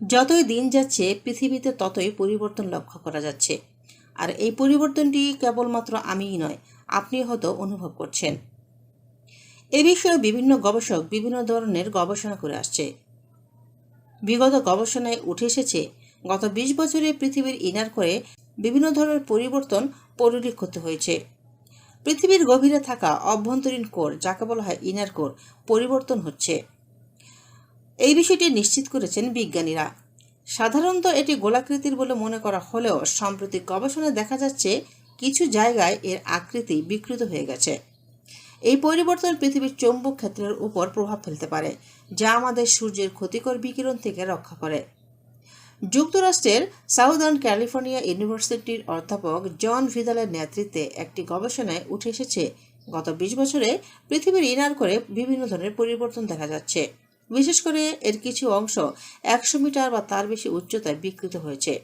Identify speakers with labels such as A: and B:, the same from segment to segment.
A: যতই দিন যাচ্ছে, পৃথিবীতে ততই পরিবর্তন লক্ষ্য করা যাচ্ছে। আর এই পরিবর্তনটি কেবলমাত্র আমিই নয় আপনি হয়তো অনুভব করছেন। এ বিষয়ে বিভিন্ন গবেষক বিভিন্ন ধরনের গবেষণা করে আসছে। বিগত গবেষণায় উঠে এসেছে, গত বিশ বছরে পৃথিবীর ইনার করে বিভিন্ন ধরনের পরিবর্তন পরিলক্ষিত হয়েছে। পৃথিবীর গভীরে থাকা অভ্যন্তরীণ কোর, যাকে বলা হয় ইনার কোর, পরিবর্তন হচ্ছে। এই বিষয়টি নিশ্চিত করেছেন বিজ্ঞানীরা। সাধারণত এটি গোলাকৃতির বলে মনে করা হলেও সাম্প্রতিক গবেষণায় দেখা যাচ্ছে কিছু জায়গায় এর আকৃতি বিকৃত হয়ে গেছে। এই পরিবর্তন পৃথিবীর চৌম্বক ক্ষেত্রের উপর প্রভাব ফেলতে পারে, যা আমাদের সূর্যের ক্ষতিকর বিকিরণ থেকে রক্ষা করে। যুক্তরাষ্ট্রের সাউদার্ন ক্যালিফোর্নিয়া ইউনিভার্সিটির অধ্যাপক জন ভিদালের নেতৃত্বে একটি গবেষণায় উঠে এসেছে, গত বিশ বছরে পৃথিবীর ইনার করে বিভিন্ন ধরনের পরিবর্তন দেখা যাচ্ছে। বিশেষ করে এর কিছু অংশ একশো মিটার বা তার বেশি উচ্চতায় বিকৃত হয়েছে।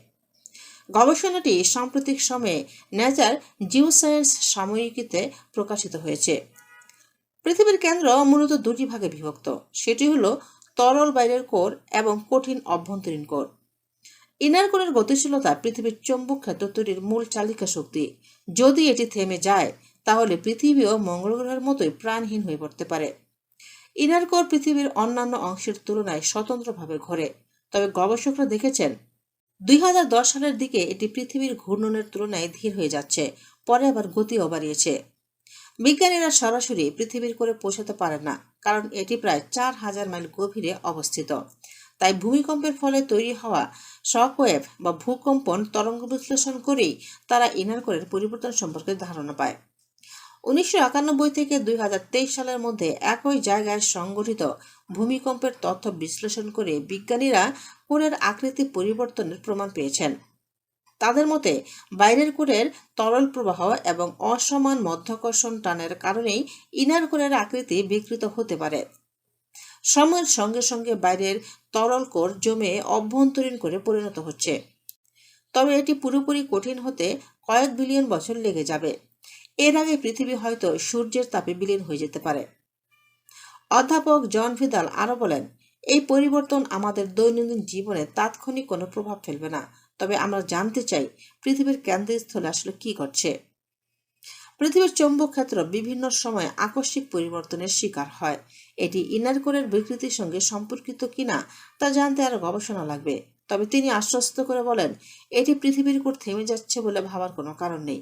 A: গবেষণাটি সাম্প্রতিক সময়ে নেচার জিওসায়েন্স সাময়িকীতে প্রকাশিত হয়েছে। পৃথিবীর কেন্দ্র মূলত দুটি ভাগে বিভক্ত। সেটি হলো তরল বাইরের কোর এবং কঠিন অভ্যন্তরীণ কোর। ইনার কোরের গতিশীলতা পৃথিবীর চৌম্বক ক্ষেত্র তৈরির মূল চালিকা শক্তি। যদি এটি থেমে যায়, তাহলে পৃথিবীও মঙ্গল গ্রহের মতোই প্রাণহীন হয়ে পড়তে পারে। ইনার কোর পৃথিবীর অন্যান্য অংশের তুলনায় স্বতন্ত্রভাবে ঘোরে। তবে গবেষকরা দেখেছেন, দুই হাজার দশ সালের দিকে এটি পৃথিবীর ঘূর্ণনের তুলনায় ধীর হয়ে যাচ্ছে, পরে আবার গতিও বাড়িয়েছে। বিজ্ঞানীরা সরাসরি পৃথিবীর করে পৌঁছাতে পারে না, কারণ এটি প্রায় চার হাজার মাইল গভীরে অবস্থিত। তাই ভূমিকম্পের ফলে তৈরি হওয়া শকওয়েভ বা ভূকম্পন তরঙ্গ বিশ্লেষণ করেই তারা ইনার কোরের পরিবর্তন সম্পর্কে ধারণা পায়। উনিশশো একানব্বই থেকে দুই হাজার তেইশ সালের মধ্যে একই জায়গায় সংগঠিত ভূমিকম্পের তথ্য বিশ্লেষণ করে বিজ্ঞানীরা কোরের আকৃতি পরিবর্তনের প্রমাণ পেয়েছেন। তাদের মতে, বাইরের কোরের তরল প্রবাহ এবং অসমান মধ্যাকর্ষণ টানের কারণেই ইনার কোরের আকৃতি বিকৃত হতে পারে। সময়ের সঙ্গে সঙ্গে বাইরের তরল কোর জমে অভ্যন্তরীণ করে পরিণত হচ্ছে। তবে এটি পুরোপুরি কঠিন হতে কয়েক বিলিয়ন বছর লেগে যাবে। এর আগে পৃথিবী হয়তো সূর্যের তাপে বিলীন হয়ে যেতে পারে। অধ্যাপক জন ভিদাল আরও বলেন, এই পরিবর্তন আমাদের দৈনন্দিন জীবনে তাৎক্ষণিক কোনো প্রভাব ফেলবে না। তবে আমরা জানতে চাই পৃথিবীর কেন্দ্রস্থলে আসলে কি ঘটছে। পৃথিবীর চৌম্বক ক্ষেত্র বিভিন্ন সময় আকস্মিক পরিবর্তনের শিকার হয়। এটি ইনার কোরের বিকৃতির সঙ্গে সম্পর্কিত কিনা তা জানতে আরও গবেষণা লাগবে। তবে তিনি আশ্বস্ত করে বলেন, এটি পৃথিবীর উপর থেমে যাচ্ছে বলে ভাবার কোনো কারণ নেই।